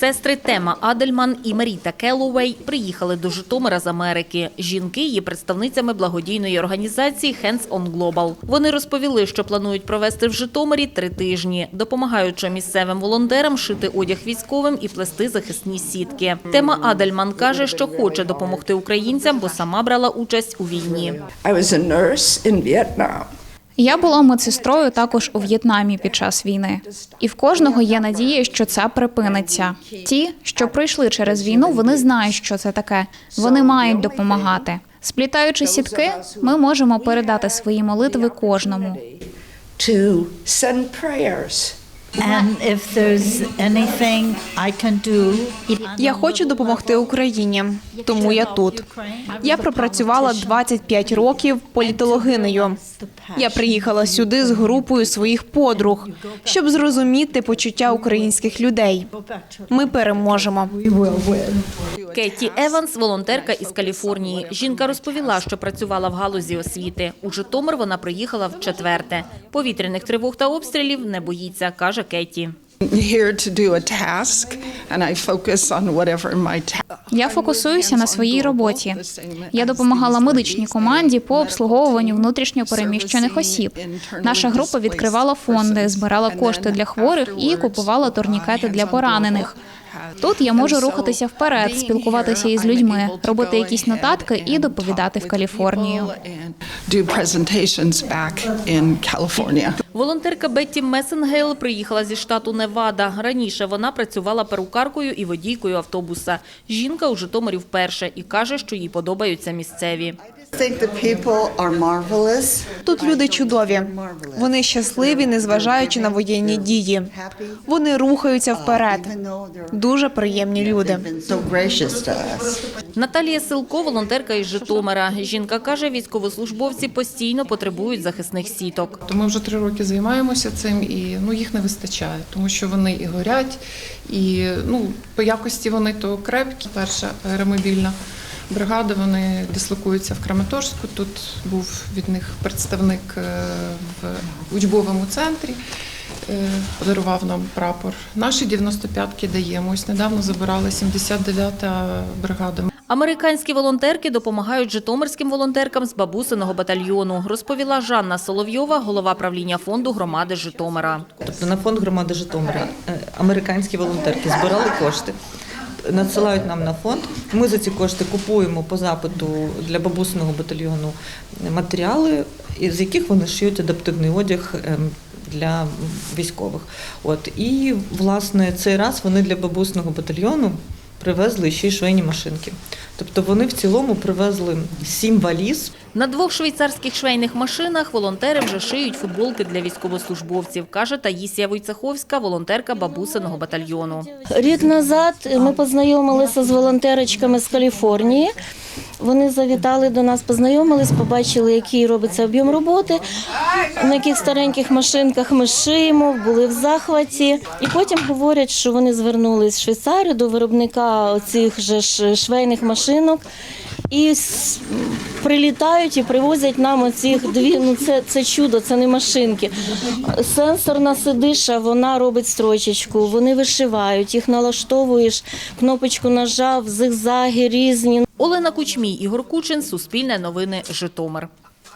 Сестри Тема Адельман і Маріта Келлоуей приїхали до Житомира з Америки. Жінки є представницями благодійної організації Hands on Global. Вони розповіли, що планують провести в Житомирі три тижні, допомагаючи місцевим волонтерам шити одяг військовим і плести захисні сітки. Тема Адельман каже, що хоче допомогти українцям, бо сама брала участь у війні. I was a nurse in. Я була медсестрою також у В'єтнамі під час війни, і в кожного є надія, що це припиниться. Ті, що пройшли через війну, вони знають, що це таке. Вони мають допомагати. Сплітаючи сітки, ми можемо передати свої молитви кожному. And if there's anything I can do, Я хочу допомогти Україні, тому я тут. Я пропрацювала 25 років політологинею. Я приїхала сюди з групою своїх подруг, щоб зрозуміти почуття українських людей. Ми переможемо. Кеті Еванс, волонтерка із Каліфорнії. Жінка розповіла, що працювала в галузі освіти. У Житомир вона приїхала в четверте. Повітряних тривог та обстрілів не боїться, каже Кеті. Я фокусуюся на своїй роботі. Я допомагала медичній команді по обслуговуванню внутрішньо переміщених осіб. Наша група відкривала фонди, збирала кошти для хворих і купувала турнікети для поранених. Тут я можу рухатися вперед, спілкуватися із людьми, робити якісь нотатки і доповідати в Каліфорнію. Волонтерка Бетті Месенгейл приїхала зі штату Невада. Раніше вона працювала перукаркою і водійкою автобуса. Жінка у Житомирі вперше і каже, що їй подобаються місцеві. Think the people are marvelous. Тут люди чудові. Вони щасливі, незважаючи на воєнні дії. Вони рухаються вперед. Дуже приємні люди. Наталія Силко, волонтерка із Житомира. Жінка каже, військовослужбовці постійно потребують захисних сіток. То ми вже три роки займаємося цим, і ну їх не вистачає, тому що вони і горять, і ну по якості вони то крепкі. Перша аеромобільна бригада. Вони дислокуються в Краматорську. Тут був від них представник е, в учбовому центрі. е, Подарував нам прапор. Наші 95-ки даємо. Ось недавно забирали 79-та бригада. Американські волонтерки допомагають житомирським волонтеркам з бабусиного батальйону, розповіла Жанна Соловйова, голова правління фонду громади Житомира. Тобто на фонд громади Житомира е, американські волонтерки збирали кошти, надсилають нам на фонд. Ми за ці кошти купуємо по запиту для бабусиного батальйону матеріали, з яких вони шиють адаптивний одяг. ем, Для військових, от і власне цей раз вони для бабусного батальйону привезли ще й швейні машинки. Тобто вони в цілому привезли сім валіз На двох швейцарських швейних машинах волонтери вже шиють футболки для військовослужбовців, каже Таїсія Войцеховська, волонтерка бабусиного батальйону. Рік назад ми познайомилися з волонтерочками з Каліфорнії. Вони завітали до нас, познайомились, побачили, який робиться об'єм роботи, на яких стареньких машинках ми шиємо, були в захваті. І потім говорять, що вони звернулись в Швейцарію до виробника оцих же швейних машинок. І прилітають і привозять нам оцих дві. Ну це, це чудо, це не машинки. Сенсорна сидиша, вона робить строчечку, вони вишивають, їх налаштовуєш, кнопочку нажав, зигзаги різні. Олена Кучмій, Ігор Кучин, Суспільне новини, Житомир.